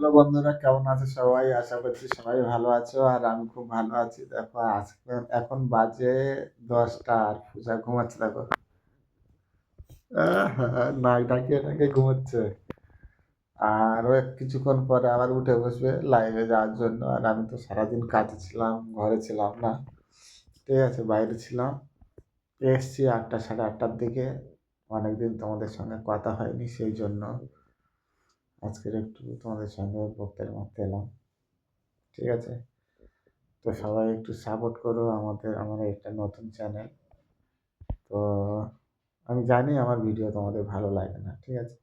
Hello বন্ধুরা, কেমন আছো সবাই? আশা করছি সবাই ভালো আছো আর আমি খুব ভালো আছি। দেখো, আজকে এখন বাজে দশটা আর পূজা ঘুমাচ্ছে, দেখো। নাক ডাকিয়ে ডাকিয়ে ঘুমাচ্ছে। আর ও কিছুক্ষণ পরে আবার উঠে বসবে লাইভে যাওয়ার জন্য। আর আমি তো সারাদিন কাজে ছিলাম, ঘরে ছিলাম না। ঠিক আছে, বাইরে ছিলাম। এসছি আটটা, সাড়ে আটটার দিকে। অনেকদিন তোমাদের সঙ্গে কথা হয়নি, সেই জন্য আজকের একটু তোমাদের সঙ্গে বক্তব্য মারতে এলাম। ঠিক আছে? তো সবাই একটু সাপোর্ট করো আমাদের, আমার একটা নতুন চ্যানেল তো আমি জানি আমার ভিডিও তোমাদের ভালো লাগে না, ঠিক আছে?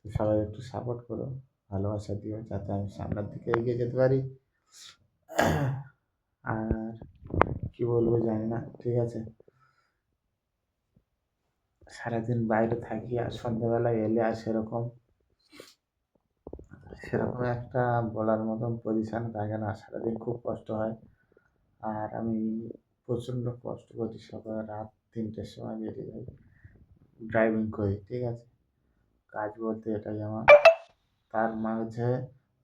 তো সবাই একটু সাপোর্ট করো, ভালোবাসা দিও, যাতে আমি সামনের দিকে এগিয়ে যেতে পারি। আর কি বলব জানি না, ঠিক আছে? সারাদিন বাইরে থাকি আর সন্ধ্যেবেলায় এলে আর সেরকম সেরকম একটা বলার মতন পজিশান থাকে না। সারাদিন খুব কষ্ট হয়। আর আমি প্রচণ্ড কষ্ট করি সকাল রাত তিনটের সময় বেরিয়ে যাই। ড্রাইভিং করি, ঠিক আছে? কাজ বলতে এটাই আমার। তার মাঝে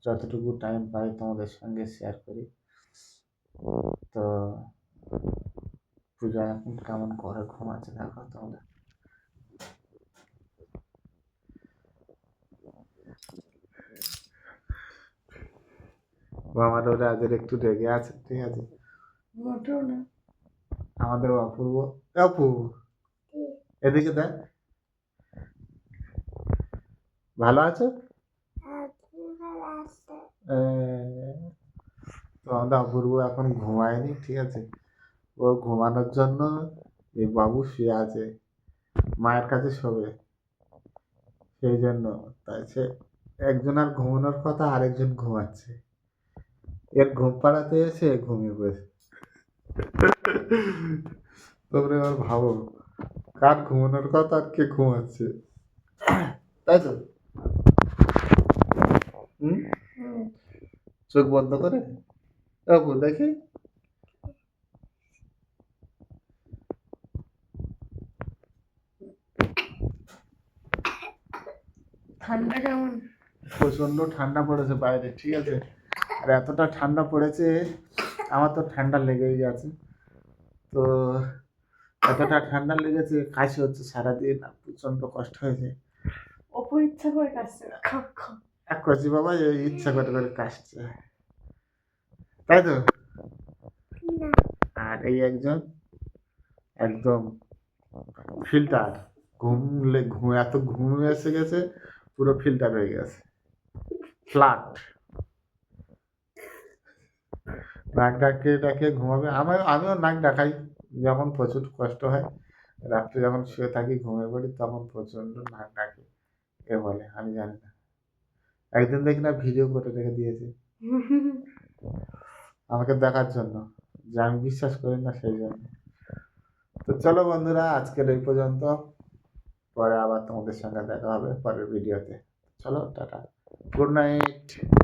যতটুকু টাইম পাই তোমাদের সঙ্গে শেয়ার করি। তো পূজা এখন কেমন করে ঘুমাচ্ছে দেখো তোমরা ও আমার ওরা আজের একটু রেগে আছে ঠিক আছে? মোটেও না। আমাদের অপূর্ব। অপু এদিকে দেখ। ভালো আছো? তো আমাদের অপূর্ব এখন ঘুমায়নি ঠিক আছে? ও ঘুমানোর জন্য এই বাবু শুয়ে আছে মায়ের কাছে শোবে। সেই জন্য তাই সে একজন আর ঘুমানোর কথা আরেকজন ঘুমাচ্ছে। এর ঘুম পাড়াতে এসে ঘুমিয়ে পড়েছে। তোমরা এবার ভাবো কার ঘুমানোর কথা আর কে ঘুমাচ্ছে? তাই তো। চোখ বন্ধ করে? অপু দেখি। ঠান্ডা কেমন? প্রচণ্ড ঠান্ডা পড়েছে বাইরে ঠিক আছে? আর এতটা ঠান্ডা পড়েছে আমার তো ঠান্ডা লেগেই গেছে। তো এতটা ঠান্ডা লেগেছে কাশি হচ্ছে সারাদিন প্রচণ্ড কষ্ট হয়েছে। অপর ইচ্ছা করে খাপ এক কচি বাবা এই ইচ্ছা করে করে কাশছে। তাই তো? আর এই একজন একদম ফিল্টার ঘুমলে ঘুম এত ঘুম এসে গেছে পুরো ফিল্টার হয়ে গেছে। ফ্ল্যাট নাক ডাকিয়ে ডাকিয়ে ঘুমাবে। আমি আমিও নাক ডাকাই। যখন প্রচুর কষ্ট হয়, রাত্রে যখন শুয়ে থাকি ঘুমিয়ে পড়ি তখন প্রচণ্ড নাক ডাকে। কে বলে? আমি জানি না। একদিন দেখি না ভিডিও করে রেখে দিয়েছে। আমাকে দেখার জন্য। যে আমি বিশ্বাস করি না সেই জন্য। তো চলো বন্ধুরা, আজকের এই পর্যন্ত। পরে আবার তোমাদের সঙ্গে দেখা হবে পরের ভিডিওতে। চলো, টাটা। Good night.